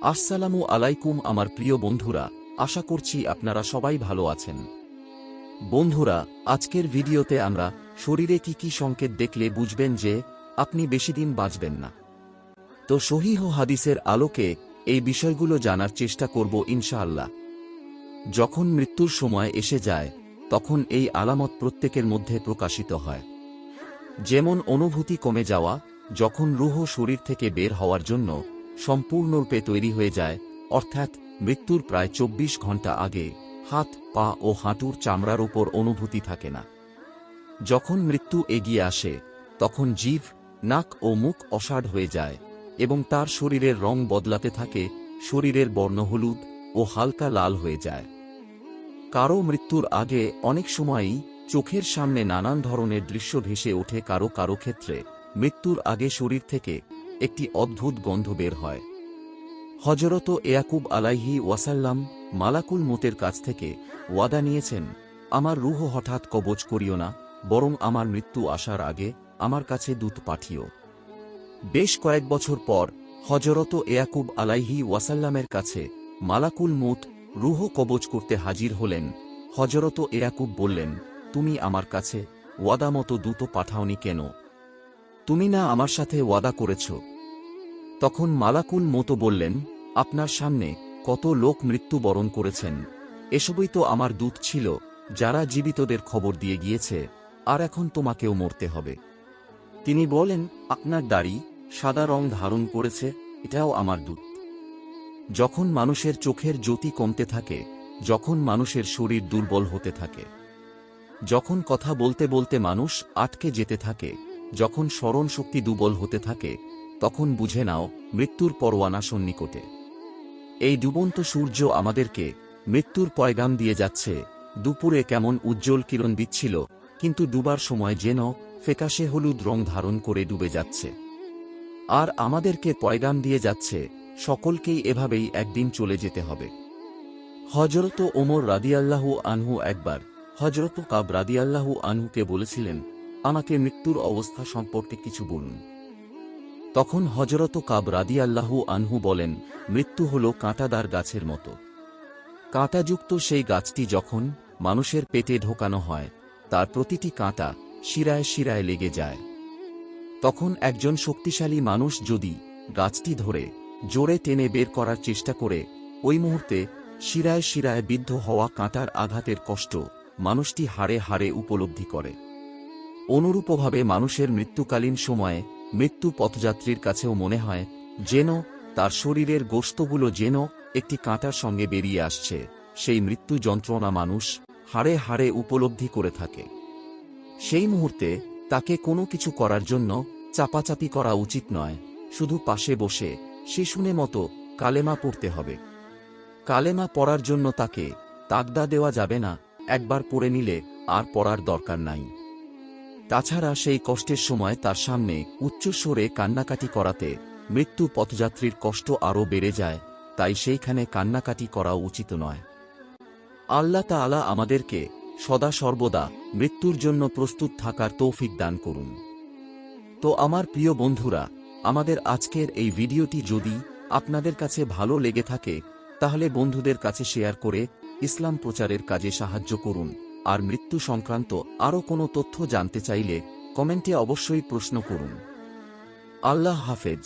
আসসালামু আলাইকুম আমার প্রিয় বন্ধুরা, আশা করছি আপনারা সবাই ভালো আছেন। বন্ধুরা, আজকের ভিডিওতে আমরা শরীরে কি কি সংকেত দেখলে বুঝবেন যে আপনি বেশিদিন বাঁচবেন না। তো সহিহ হাদিসের আলোকে এই বিষয়গুলো জানার চেষ্টা করব ইনশাআল্লাহ। যখন মৃত্যুর সময় এসে যায়, তখন এই আলামত প্রত্যেকের মধ্যে প্রকাশিত হয়। যেমন অনুভূতি কমে যাওয়া, যখন রুহ শরীর থেকে বের হওয়ার জন্য সম্পূর্ণরূপে তৈরি হয়ে যায়, অর্থাৎ মৃত্যুর প্রায় চব্বিশ ঘণ্টা আগে হাত, পা ও হাঁটুর চামড়ার ওপর অনুভূতি থাকে না। যখন মৃত্যু এগিয়ে আসে, তখন জিভ, নাক ও মুখ অসাড় হয়ে যায় এবং তার শরীরের রং বদলাতে থাকে, শরীরের বর্ণ হলুদ ও হালকা লাল হয়ে যায়। কারও মৃত্যুর আগে অনেক সময়ই চোখের সামনে নানান ধরনের দৃশ্য ভেসে ওঠে কারও কারও ক্ষেত্রে। মৃত্যুর আগে শরীর থেকে একটি অদ্ভুত গন্ধ বের হয়। হজরত এয়াকুব আলাইহি ওয়াসাল্লাম মালাকুল মতের কাছ থেকে ওয়াদা নিয়েছেন, আমার রুহ হঠাৎ কবচ করিও না, বরং আমার মৃত্যু আসার আগে আমার কাছে দূত পাঠিও। বেশ কয়েক বছর পর হজরত এয়াকুব আলাইহি ওয়াসাল্লামের কাছে মালাকুল মুত রুহ কবচ করতে হাজির হলেন। হজরত এয়াকুব বললেন, তুমি আমার কাছে ওয়াদা মতো দূত পাঠাওনি কেন? তুমি না আমার সাথে ওয়াদা করেছ। তখন মালাকুল মতো বললেন, আপনার সামনে কত লোক মৃত্যুবরণ করেছেন। এসবই তো আমার দূত ছিল, যারা জীবিতদের খবর দিয়ে গিয়েছে, আর এখন তোমাকেও মরতে হবে। তিনি বলেন, আপনার দাড়ি সাদা রং ধারণ করেছে, এটাও আমার দূত। যখন মানুষের চোখের জ্যোতি কমতে থাকে, যখন মানুষের শরীর দুর্বল হতে থাকে, যখন কথা বলতে বলতে মানুষ আটকে যেতে থাকে যখন স্মরণ শক্তি দুর্বল হতে থাকে, তখন বুঝে নাও মৃত্যুর পরোয়ানা সন্নিকটে। এই ডুবন্ত সূর্য আমাদেরকে মৃত্যুর পয়গাম দিয়ে যাচ্ছে, দুপুরে কেমন উজ্জ্বল কিরণ দিচ্ছিল, কিন্তু ডুবার সময় যেন ফেকাশে হলুদ রং ধারণ করে ডুবে যাচ্ছে। আর আমাদেরকে পয়গাম দিয়ে যাচ্ছে, সকলকেই এভাবেই একদিন চলে যেতে হবে। হজরত ওমর রাদিয়াল্লাহু আনহু একবার হজরত কাব রাদিয়াল্লাহু আনহুকে বলেছিলেন আমাকে মৃত্যুর অবস্থা সম্পর্কে কিছু বলুন। তখন হজরত কাব রাদিয়াল্লাহু আনহু বলেন, মৃত্যু হল কাঁটাদার গাছের মতো। কাঁটাযুক্ত সেই গাছটি যখন মানুষের পেটে ঢোকানো হয়, তার প্রতিটি কাঁটা শিরায় শিরায় লেগে যায়। তখন একজন শক্তিশালী মানুষ যদি গাছটি ধরে জোরে টেনে বের করার চেষ্টা করে, ওই মুহূর্তে শিরায় শিরায় বিদ্ধ হওয়া কাঁটার আঘাতের কষ্ট মানুষটি হাড়ে হাড়ে উপলব্ধি করে। অনুরূপভাবে মানুষের মৃত্যুকালীন সময়ে মৃত্যু পথযাত্রীর কাছেও মনে হয়, যেন তার শরীরের গোস্তগুলো যেন একটি কাঁটার সঙ্গে বেরিয়ে আসছে, সেই মৃত্যু যন্ত্রণা মানুষ হাড়ে হাড়ে উপলব্ধি করে থাকে। সেই মুহূর্তে তাকে কোনো কিছু করার জন্য চাপাচাপি করা উচিত নয়, শুধু পাশে বসে শিশুনে মতো কালেমা পড়তে হবে। কালেমা পড়ার জন্য তাকে তাগদা দেওয়া যাবে না, একবার পড়ে নিলে আর পড়ার দরকার নাই। তাছাড়া সেই কষ্টের সময় তার সামনে উচ্চস্বরে কান্নাকাটি করাতে মৃত্যু পথযাত্রীর কষ্ট আরও বেড়ে যায়, তাই সেইখানে কান্নাকাটি করা উচিত নয়। আল্লাহ তাআলা আমাদেরকে সদা সর্বদা মৃত্যুর জন্য প্রস্তুত থাকার তৌফিক দান করুন। তো আমার প্রিয় বন্ধুরা, আমাদের আজকের এই ভিডিওটি যদি আপনাদের কাছে ভালো লেগে থাকে, তাহলে বন্ধুদের কাছে শেয়ার করে ইসলাম প্রচারের কাজে সাহায্য করুন। আর মৃত্যু সংক্রান্ত আরও কোনো তথ্য জানতে চাইলে কমেন্টে অবশ্যই প্রশ্ন করুন। আল্লাহ হাফেজ।